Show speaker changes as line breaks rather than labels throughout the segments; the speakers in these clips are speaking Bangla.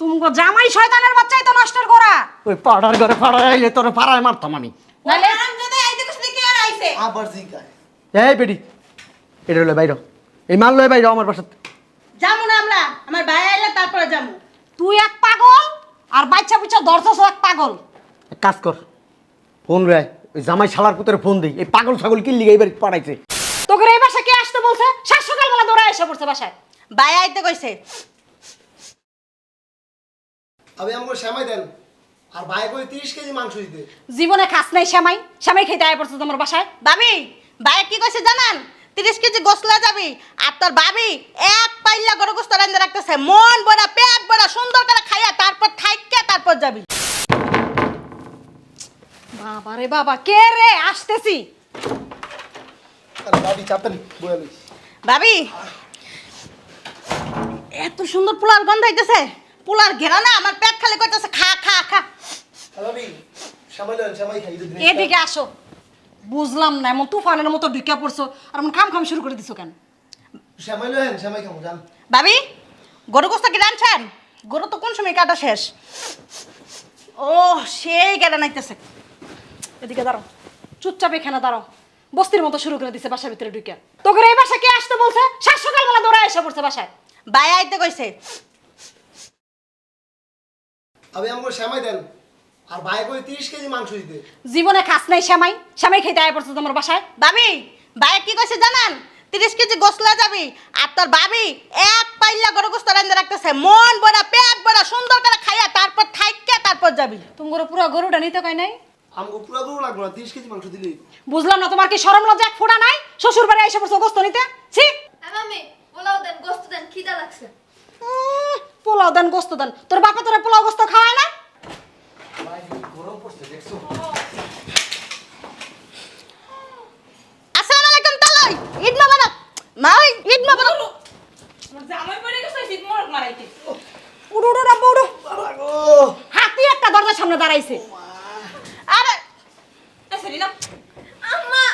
তুমগো জামাই শয়তানের বাচ্চাই তো নষ্টের করা
ওই পাড়ার ঘরে পাড়ায় আইলে তোর পাড়ায় মারতাম আমি।
নাইলে
আরামজাদা আইতে কইছে দেখি আর আইছে?
আবার জিগায়।
এই বেটি এটা বাইর এই মাল লয় বাইর আমার বাসাতে।
যামু না আমরা আমার ভাই আইলে তারপরে যামু।
তুই এক পাগল আর বাচ্চা বুচ্চা দরজস এক পাগল।
এক কাজ কর ফোন রে ওই জামাই শালার পুতের ফোন দিই। এই পাগল ছাগল কিনলি এইবার পাঠাইছে
তোকে এই বাসা কে আসতে বলছে? সাত সকালবেলা দৌড়া এসে পড়ছে বাসায়।
ভাই আইতে কইছে
আমি আমাকে শ্যামাই দেন। আর ভাই করে তিরিশ কেজি মাংস দিতে।
জীবনে খাস নাই শ্যামাই। শ্যামাই খেতে আয় পড়ছে তোমার বাসায়।
ভাবি ভাই কি কইছে জানান? তিরিশ কেজি গোসলা যাবি। আর তোর ভাবি এক পাইলা গরু গোস্ত রান্ধে রাখতেছে। মন বড়া পেট বড়া সুন্দর করে খাইয়া তারপর থাইকা তারপর যাবি।
বাবা রে বাবা কে রে? আসতেছি।
বাবি চাপেন
ভাবি এত সুন্দর পোলার গন্ধ হইতেছে পোলার ঘেরা না আমার পেট খালি করতেছে খা খা খা।
এদিকে আসো। বুঝলাম না এমন তুফানের মতো ঢুকে পড়ছো আর এমন খাম খাম শুরু করে দিছো কেন?
ভাবি গরু গোস্ত কি রাঁধছেন? গরু তো কোন সময় কাটা শেষ? ও সেই কেটে নাইতেছে।
এদিকে দাঁড়াও চুপচাপ এখানে দাঁড়াও। বস্তির মতো শুরু করে দিছে বাসার ভিতরে ঢুকে। তোকে এই বাসা কে আসতে বলছে? সাত সকালবেলা দৌড়া এসে পড়ছে বাসায়।
ভাই আইতে কইছে
আমি আমাকে শ্যামাই দেন। আর ভাই করে তিরিশ কেজি মাংস দিতে।
জীবনে খাস নাই শ্যামাই। শ্যামাই খেতে আয় পড়ছে তোমার বাসায়।
ভাবি ভাই কি কইছে জানান? তিরিশ কেজি গোসলা যাবি। আর তোর ভাবি এক পাইলা গরু গোস্ত রান্ধে রাখতেছে মন বড়া পেট বড়া সুন্দর করে খাইয়া তারপর থাইকা তারপর যাবি।
তোমার পুরো গরুটা নিতে কয় নাই?
আমাকে পুরো গরু লাগবে না তিরিশ কেজি মাংস দিলেই।
বুঝলাম না তোমার কি সরম লজ্জা? এক ফোড়া নাই? শ্বশুর বাড়ি এসে পড়ছো গোস্ত নিতে? ছি।
হ্যাঁ মামি পোলাও দেন গোস্ত দেন খিদা লাগছে।
পোলাও দেন গোস্ত দেন। তোর বাপা তোরা পোলাও গোস্ত খাওয়ায় না?
আসসালামু আলাইকুম তালই। ঈদ মোবারক। মা ওই ঈদ মোবারক।
উড়ু উড়ু রাব্বা উড়ু। হাতি একটা দরজার সামনে দাঁড়াইছে।
আরে
আম্মা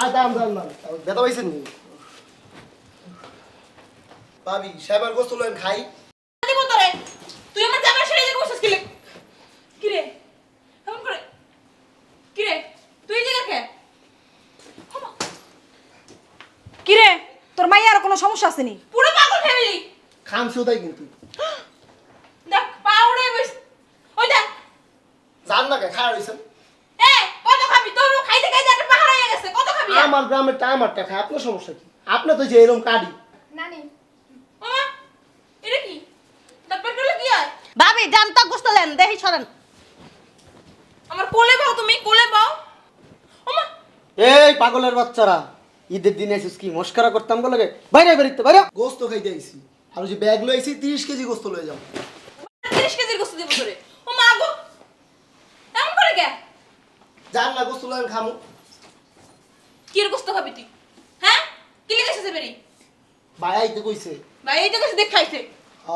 আর দাম দাম দাম বেতা পাইছেন নি ভাবি গোস্ত লয়েন খাই।
তুই আমার জামাই ছেড়ে দিয়ে বসছিস কিলে? কিরে? কেমন করে। কিরে? তুই যে দেখে
কিরে তোর মাইয়ার কোনো সমস্যা আসেনি
পুরো পাগল ফ্যামিলি
খামছেও তাই কিন্তু।
দেখ পাউড়ে বস। ওই দেখ।
জান না কে খাওয়া রয়েছেন
এ কত খাবি? তোর খাইতে খাইতে একটা পাহাড় হয়ে গেছে। কত খাবি?
আমার গ্রামের টা আমারটা খায় আপনার সমস্যা কি? আপনি তো যে এরকম কাটি
নানি
ওমা এটা কি তারপর করলে কি হয় ভাবি গুস্তলেন দেহি ছড়েন আমার কোলে পাও তুমি কোলে ওমা।
এই পাগলের বাচ্চারা ঈদের দিনে এসেছিস কি মস্কারা করতাম বলে বাইরে বেরিতে বাইরে।
গোস্ত খাইতে আইছি। আর ওই যে ব্যাগ লইছি তিরিশ কেজি গোস্ত লয়ে যাও।
তিরিশ কেজির গোস্ত দিব তোরে। ও মা গো এমন করে কে?
জান না গোস্ত খামু।
কি গোস্ত খাবি তুই? হ্যাঁ? কি বেরি?
ভাই আইতে কইছে।
ভাই এই তো কিছু দেখ খাইছে
হ।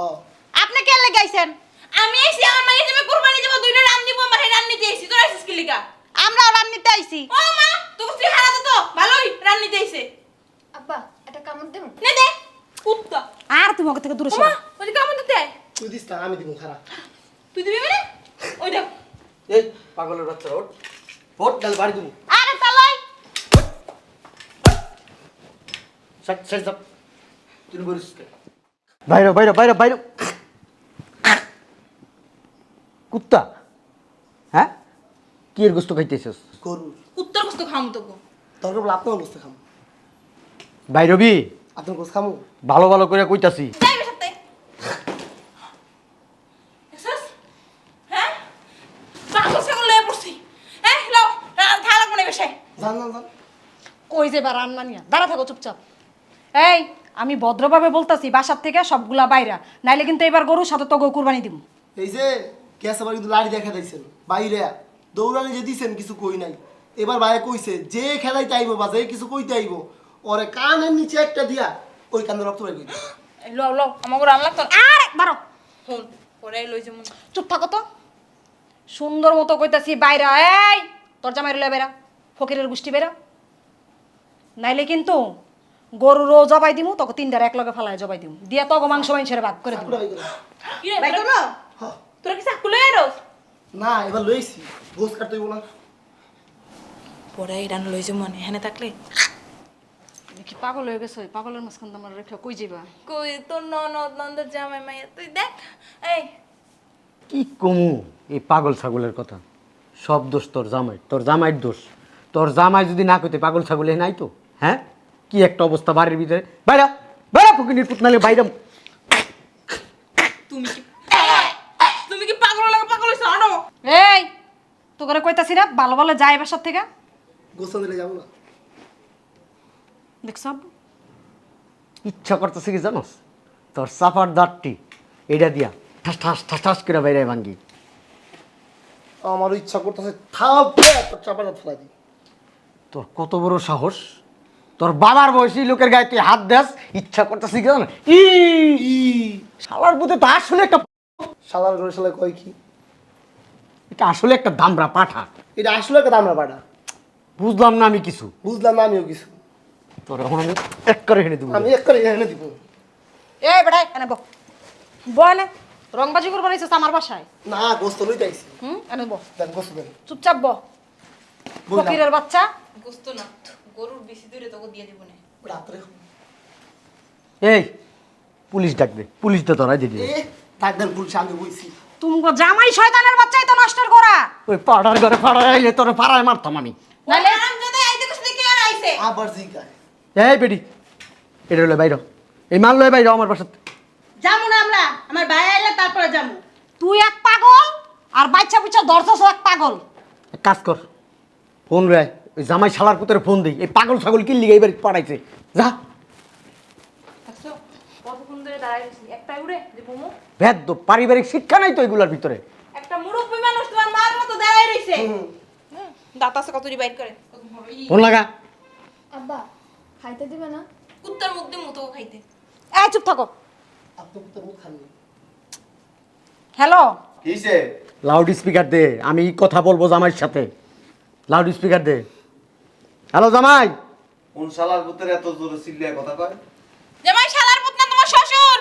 আপনি কে লেগাইছেন আমি আইছি আমার মাইয়ে যাবে কুরবানি দেব দুইটা রান দিব আমার রান নিতে আইছি তোর আইছিস কি লেগা। আমরাও রান আইছি। ও মা স্ত্রী হারাতে তো। ভালোই রান নিতে আইছে।
আব্বা এটা কামড় দেবো?
নে দে। কুত্তা।
আর তুমি ওকে থেকে দূরে সরো।
মা ওই কেমন দিতে।
তুই দিস না আমি দিব খারাপ
তুই দিবি মানে? ওই দেখ।
এই পাগলের বাচ্চারা ওঠ। ওঠ ডাল বাড়ি তুমি
আরে তালাই
ষাট ষাট যাপ তুই বলিস বাইরে বাইরে বাইরে বাইরে। কুত্তা। কি এর গোস্ত খাইতেছিস?
গরু
কুত্তার গোস্ত খামু তো গো
দরকার বলে আপনার গোস্ত খামু।
বাইরবি
আপনার গোস্ত খামু?
ভালো ভালো করে কইতাছি।
হ্যাঁ? হ্যাঁ
কই যে বা রান্না নিয়া? দাঁড়া থাকো চুপচাপ। এই আমি ভদ্রভাবে বলতাছি বাসার থেকে সবগুলা বাইরা। নাইলে কিন্তু এবার গরুর সাথে তো গো কুরবানি দিব
এই যে গ্যাস আবার কিন্তু লাড়ি দেখা দিয়েছেন। বাইরে। দৌড়ানি যে দিছেন কিছু কই নাই। এবার ভাই কইছে যে খেলাইতে আইব বা যে কিছু কইতে আইব ওরে কানের নিচে একটা দিয়া ওই কানে রক্ত বের করি
লও লও আমাকে রান লাগতো
আরে দাঁড়ো
হুন পরে লই যেমন
চুপ থাকো তো। সুন্দর মতো কইতাছি বাইরা এই তোর জামাই রইলে বেরা ফকিরের গোষ্ঠী বেরা নাইলে কিন্তু গরুরও জবাই দিমু তোকে তিনটার এক লগে ফেলায় জবাই দিমু। দিয়া তোকে মাংস মাংসের ভাগ করে দিমু।
হ্যাঁ।
তোরা কি চাকুলে এরোস
না এবার লইছি। গোস কাটতে না।
পরে এরান লই যে মনে হেনে থাকলে?
কি পাগল হয়ে গেছে? পাগলের মাঝখান তো আমার রেখে কই যাবা
কই তোর ননদ নন্দের জামাই মাইয়া তুই দেখ এই।
কি কমু? এই পাগল ছাগলের কথা। সব দোষ তোর জামাই তোর জামাইয়ের দোষ। তোর জামাই যদি না কইতে পাগল ছাগলে নাই তো হ্যাঁ? কি একটা অবস্থা বাড়ির ভিতরে? বাইরা বাইরা ফকিনির পুতনালে বাইরা
তুমি কি তুমি কি পাগল লাগে পাগল হইছ আনো
এই তো করে কইতাছি না ভালো ভালো যায় বাসার থেকে।
গোস দিলে যাব না।
দেখছ আব্বু?
ইচ্ছা করতেছে কি জানোস? তোর সাফার দাঁতটি এটা দিয়া ঠাস ঠাস ঠাস ঠাস করে বাইরে ভাঙ্গি।
আমার ইচ্ছা করতেছে থাপে তোর চাপাটা ফেলা দিই।
তোর কত বড় সাহস? তোর বাবার বয়সী লোকের গায়ে তুই হাত দেস ইচ্ছা করতেছি কি জানো? ই!
ই!
শালার বুতে তো আসলে একটা
সালার ঘরে সালে কয় কি?
এটা আসলে একটা দামরা পাঠা।
এটা আসলে একটা দামরা পাঠা।
বুঝলাম না আমি কিছু।
বুঝলাম না আমিও কিছু।
তোর এখন আমি এক করে হেঁটে দেবো।
আমি এক করে এনে দিব।
এই বেটাই এনে বো না রংবাজি করব নিছিস আমার বাসায়?
না গোস্ত লইতে আইছি।
হুম এনে বো
দেন গোস্ত দেন।
চুপচাপ বো ফকিরের বাচ্চা?
গোস্ত না গরুর বেশি দূরে তোকে দিয়ে দিব না।
রাত্রে
এই পুলিশ ডাকবে। পুলিশ তো ধরাই দিবি।
এ ডাক দেন পুলিশ আমি বইছি।
তুমি জামাই শয়তানের বাচ্চাই তো নষ্টের করা
ওই পাড়ার ঘরে পাড়ায় আইলে তোর পাড়ায় মারতাম আমি।
নালে আরাম যদি আইতে কইছে কি আর আইছে।
আবার জিগায়।
এই বেটি এটা হলো বাইর এই মাল লয় বাইর আমার বাসাতে।
যামু না আমরা আমার ভাই আইলে তারপরে যামু।
তুই এক পাগল আর বাচ্চা বুচ্চা দর্শস এক পাগল।
এক কাজ কর ফোন রে ওই জামাই শালার পুতরে ফোন দিই। এই পাগল ছাগল কিনলি এইবার পাঠাইছে যা।
দেখছ কতক্ষণ ধরে দাঁড়াই রয়েছি? একটা উড়ে যে
ভেদ পারিবারিক শিক্ষা নাই তো এগুলোর ভিতরে।
একটা মুরব্বী মানুষ তোমার মার মতো দাঁড়াই রইছে। দাঁত আছে বাইর করে?
ফোন লাগা।
আব্বা খাইতে দিবে না?
কুত্তার মুখ দিয়ে মুতো খাইতে।
এই চুপ থাকো।
আপনি মুখ
হ্যালো?
কিসে?
লাউড স্পিকার দে আমি কথা বলব জামাইয়ের সাথে। লাউড স্পিকার দে। হ্যালো জামাই।
কোন শালার পুত্রের এত জোরে চিল্লিয়া কথা কয়?
জামাই শালার পুত না তোমার শ্বশুর?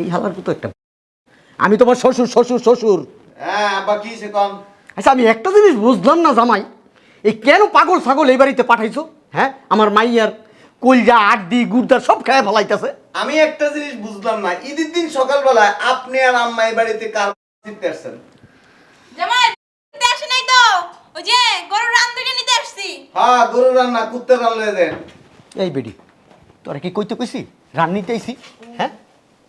এই হালার পুতো একটা আমি তোমার শ্বশুর শ্বশুর শ্বশুর।
হ্যাঁ আব্বা কিসে কন?
আচ্ছা আমি একটা জিনিস বুঝলাম না জামাই। এই কেন পাগল ছাগল এই বাড়িতে পাঠাইছো? হ্যাঁ আমার মাইয়ার কলজা আড্ডি গুড়দার সব খেয়ে ফেলাইতেছে।
আমি একটা জিনিস বুঝলাম না ঈদের দিন সকালবেলায় আপনি আর আম্মা এই বাড়িতে কার চিনতে আসছেন?
জামাই নিতে আসে নাই তো। ওই যে গরুর রান থেকে নিতে আসছি।
হ্যাঁ গরু রান্না কুত্তে রান্না দেন
এই বেডি তোরা কি কইতে কইছি? রান্নিতে আইছি হ্যাঁ?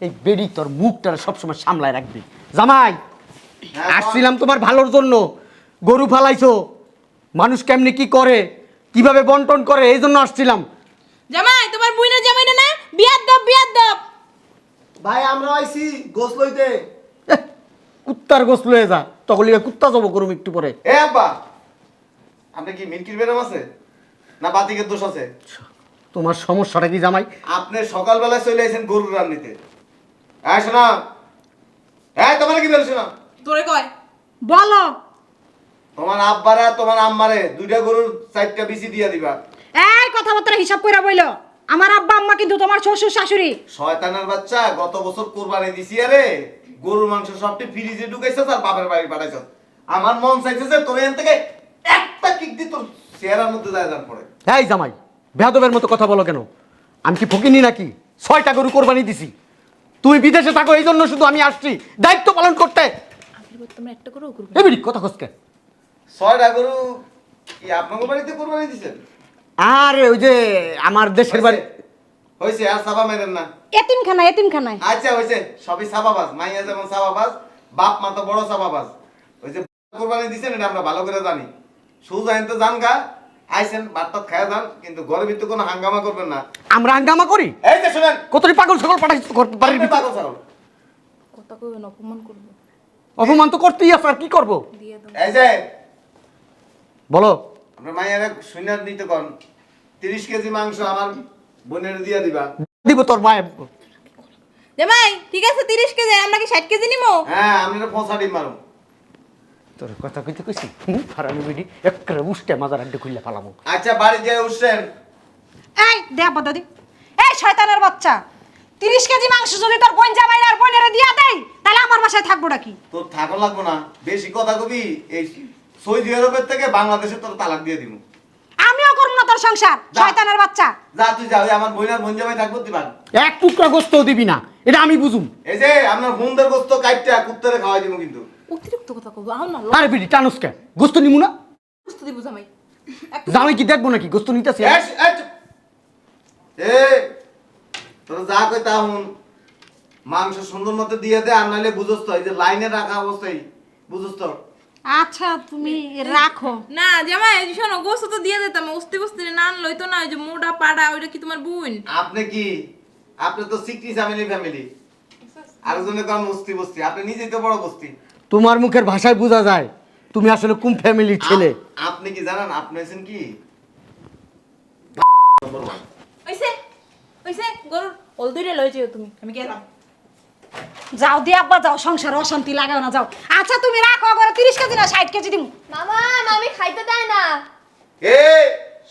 এই বেডি তোর মুখটা সবসময় সামলায় রাখবি। জামাই
হ্যাঁ,
আসছিলাম তোমার ভালোর জন্য। গরু ফালাইছো। মানুষ কেমনি কি করে? কীভাবে বন্টন করে? এই জন্য আসছিলাম।
জামাই তোমার বুইনা জামাই না না? বিয়ার দাও বিয়ার দাও
ভাই আমরা আইছি গোস লইতে।
কুত্তার গোস লয়ে যা। তখন লিগে কুত্তা যাব করুম একটু পরে।
এ আব্বা। আপনি কি মিনকির বেরাম আছে? না বাতিকের দোষ আছে?
তোমার সমস্যাটা কি জামাই?
আপনি সকালবেলায় চলে আসেন গরুর রান্নিতে। হ্যাঁ শোনা হ্যাঁ তোমার কি বলছো? না
তোরে কয়।
বলো।
তোমার আব্বারে আর তোমার আম্মারে দুইটা গরুর চারটা বিচি দিয়া দিবা।
এই কথাবার্তা হিসাব কইরা বইলো। আমার আব্বা আম্মা কিন্তু তোমার শ্বশুর শাশুড়ি।
শয়তানের বাচ্চা গত বছর কোরবানি দিছি আরে। গরুর মাংস সবটি ফ্রিজে ঢুকাইছ আর বাপের বাড়ি পাঠাইছ আমার মন চাইছে যে তোর এখান থেকে একটা কিক দি তোর চেহারার মধ্যে যায় যান পড়ে।
এই জামাই বেহাদবের মতো কথা বলো কেন? আমি কি ফকিনি নাকি? ছয়টা গরু কোরবানি দিছি। তুই বিদেশে থাকো এই জন্য শুধু আমি আসছি। দায়িত্ব পালন করতে।
তোমরা একটা করেও করবে
এবিডি কথা খসকে
ছয়টা গরু কি আপনাকে বাড়িতে কোরবানি দিছেন?
আরে ওই যে আমার দেশের বাড়ি
হয়েছে আর সাবা মেরেন না।
এতিমখানা এতিমখানায়।
আচ্ছা সবই সাবাবাজ মাইয়া যেমন সাবাবাজ বাপ মা তো বড় সাবাবাজ। ওই যে কোরবানি দিছেন এটা আমরা ভালো করে জানি। সুজ তো জান গা আইসেন ভাতটা খায় যান কিন্তু ঘরের ভিতরে কোনো হাঙ্গামা করবেন না।
আমরা হাঙ্গামা করি?
এই যে শুনেন
কতটি পাগল সকল পাঠাইছি ঘর- বাড়ির ভিতরে
পাগল ছাগল।
কথা কইবেন অপমান করব।
অপমান তো করতেই আছে আর কি করব?
এই যে
বলো।
আপনার মায়ের শূন্যার নিতে কন তিরিশ কেজি মাংস আমার বোনের দিয়ে দিবা।
দিব তোর মায়ের।
জামাই ঠিক আছে তিরিশ কেজি আমরা কি ষাট কেজি নিমো?
হ্যাঁ আমি পৌঁছা দিন মারো
তোর কথা কইতে কইছি? হুম? হারামি বিডি একরে উষ্টে মাজার আড্ডে খুললে ফালাবো
আচ্ছা বাড়ি যেয়ে উঠছেন।
এই দে আব্বা দাদি। শয়তানের বাচ্চা। তিরিশ কেজি মাংস যদি তোর বোন জামাই আর বোনেরে দিয়া দেয় তাহলে আমার বাসায় থাকবোটা কি
তোর থাকো লাগবো না। বেশি কথা কবি এই সৌদি আরবের থেকে বাংলাদেশে তোর তালাক দিয়ে দিব।
আমিও করব না তোর সংসার। শয়তানের বাচ্চা।
যা তুই যা ওই আমার বোনের বোন জামাই থাকব তুই ভাগ
এক টুকরা গোস্তও দিবি না এটা আমি বুঝুম।
এই যে আপনার বোনদের গোস্ত কাইটটা কুত্তরে খাওয়াই দিব কিন্তু।
অতিরিক্ত কথা কব আহ না
আরে বিড়ি টানুস কে গোস্ত নিমু না?
লস্ত দিব জামাই।
জামাই কি দেখব নাকি? গোস্ত নিতেছি।
এ তোর যা কই তা হুন মাংস সুন্দর মতো দিয়ে দে আর নাহলে বুঝস তো এই যে লাইনে রাখা অবস্থায় বুঝস তো।
আচ্ছা তুমি রাখো।
না জামাই এই শোনো গোস্ত তো দিয়ে দিতাম উস্তি বুস্তি না আনলোই তো না ওই যে মোটা পাড়া ওইটা কি তোমার বোন?
আপনি কি? আপনি তো সিকটি ফ্যামিলি ফ্যামিলি। আরেকজনের কারণ বস্তি বস্তি আপনি নিজেই তো বড় বস্তি।
তোমার মুখের ভাষায় বোঝা যায় তুমি আসলে কোন ফ্যামিলির ছেলে?
আপনি কি জানেন? আপনি হয়েছেন কি?
ওইসে ওইসে গরুর ওল দুইটা লই যেও তুমি। আমি গেলাম।
যাও দিয়ে আব্বা যাও সংসার অশান্তি লাগাও না যাও। আচ্ছা তুমি রাখো করে তিরিশ কেজি না ষাট কেজি দিমু।
মামা মামি খাইতে দেয় না।
এ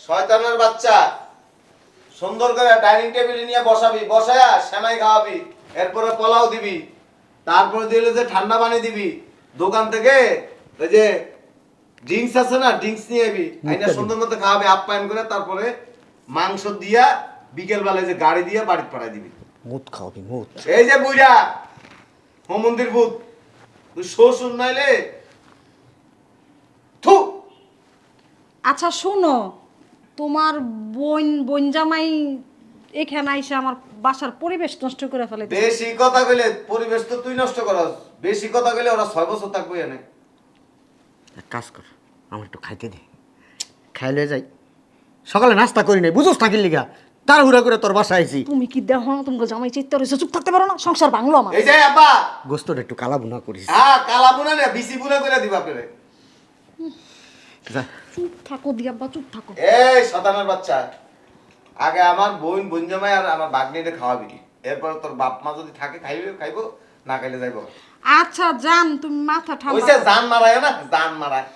শয়তানের বাচ্চা সুন্দর করে ডাইনিং টেবিলে নিয়ে বসাবি বসায়া সেমাই খাওয়াবি এরপরে পোলাও দিবি তারপরে দিলে যে ঠান্ডা পানি দিবি। দোকান থেকে ওই যে ড্রিঙ্কস আছে না ড্রিঙ্কস নিয়ে আবি আইনা সুন্দর মতো খাওয়াবি আপ্যায়ন করে তারপরে মাংস দিয়া বিকেল বেলায় যে গাড়ি দিয়ে বাড়ি পাঠাই দিবি।
মুত খাওয়াবি মুত।
এই যে বুইরা মন্দির ভূত তুই শ্বশুর নাইলে থু।
আচ্ছা শোনো তোমার বোন বোন জামাই এখানে আইসে আমার বাসার পরিবেশ নষ্ট করে ফেলে
বেশি কথা কইলে পরিবেশ তো তুই নষ্ট করস। বেশি কথা কইলে ওরা ছয় বছর থাকবে এনে।
এক কাজ কর আমার একটু খাইতে দে। খাইলে যাই। সকালে নাস্তা করি নাই বুঝোস থাকির লিগা? তার হুড়া করে তোর বাসা আইছি।
তুমি কি দেখো না তোমাকে জামাই চিত্ত রয়েছে চুপ থাকতে পারো না সংসার ভাঙলো আমার।
এই যে আব্বা!
গোস্তটা একটু কালা বুনা করিস।
হ্যাঁ কালা বুনা না বিসি বুনা করে দিবা আপনারে।
চুপ থাকো দি আব্বা চুপ থাকো।
এই শতানের বাচ্চা। আগে আমার বোন বোন জামাই আর আমার বাগনিরে খাওয়াবি এরপর তোর বাপ মা যদি থাকে খাইবে খাইবো না খাইলে যাইবো।
আচ্ছা জান তুমি মাথা
ওইসে
ঠান্ডা
জান মারায় না জান মারায়।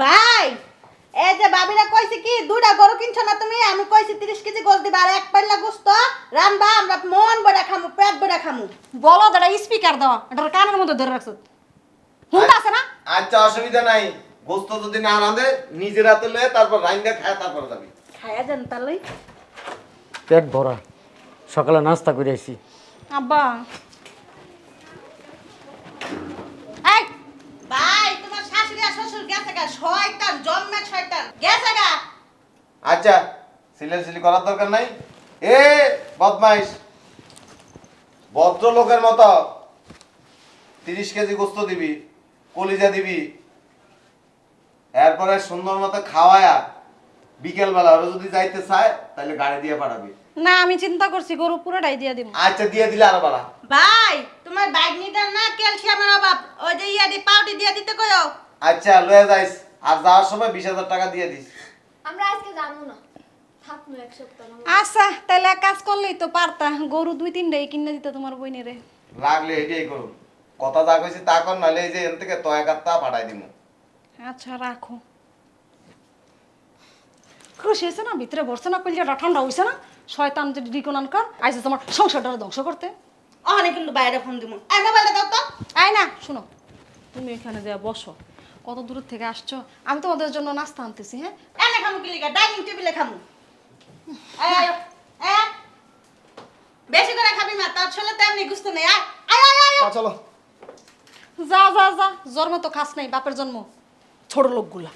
ভাই এই যে বাবিরা কইছে কি দুইটা গরু কিনছো না তুমি? আমি কইছি তিরিশ কেজি গোস দিবা আর এক পাল্লা গোস্ত। রানবা আমরা মন বড়া খামু পেট বড়া খামু।
বলো দাদা স্পিকার দেওয়া এটা কানের মধ্যে ধরে রাখছো। হুন্ডা আছে না?
আচ্ছা অসুবিধা নাই। গোস্ত যদি না রাঁধে নিজের হাতে লয়ে তারপর রাইন্দা খায় তারপর যাবি।
খায়া যান তাহলে।
পেট ভরা। সকালে নাস্তা করে আইছি।
আব্বা।
এই ভাই তোমার শাশুড়ি আর শ্বশুর গেছে গা। শয়তান জন্মে শয়তান। গেছে গা।
আচ্ছা সিলেন সিলি করার দরকার নাই? এ বদমাইশ। ভদ্রলোকের মতো তিরিশ কেজি গোস্ত দিবি কলিজা দিবি এরপরে সুন্দর মতো খাওয়ায়া বিকেল বেলা ওরা যদি যাইতে চায় তাহলে গাড়ি দিয়ে পাঠাবি।
না আমি চিন্তা করছি গরু পুরোটাই দিয়ে দিব
আচ্ছা দিয়ে দিলে আরও বাড়া।
ভাই তোমার বাইক নিতে না ক্যালসিয়ামের অভাব। ওই যে ইয়াদি পাউডি দিয়ে দিতে কইও?
আচ্ছা লয়ে যাইস। আর যাওয়ার সময় বিশ হাজার টাকা দিয়ে দিস।
আমরা আজকে জানব না।
আচ্ছা তাহলে এক কাজ করলেই তো পারতা। গরু দুই তিনটাই কিনে দিতে তোমার বইনেরে
লাগলে এটাই করুন। কথা যা কইছি তা কর নাহলে এই যে এন থেকে তয় কাত্তা পাঠাই দিব
আচ্ছা রাখো। খুশি হয়েছে না ভিতরে বসছে না কইলে ঠান্ডা হয়েছে না শয়তান যে ডিকোনান কর আইসে তোমার সংসারটা ধ্বংস করতে।
অনেক কিন্তু বাইরে ফোন দিব এই মোবাইলটা দাও তো।
আয় না শুনো তুমি এখানে যা বসো কত দূর থেকে আসছো আমি তোমাদের জন্য নাস্তা আনতেছি হ্যাঁ?
এনে খামু কি লিগা ডাইনিং টেবিলে খামু। আয় আয় আয় বেশি করে খাবি না তার ছেলে তো এমনি গুস্ত নেই আয় আয় আয় আয়।
চলো।
যা যা যা জন্ম তো খাস নাই বাপের জন্ম। ছোট লোকগুলা।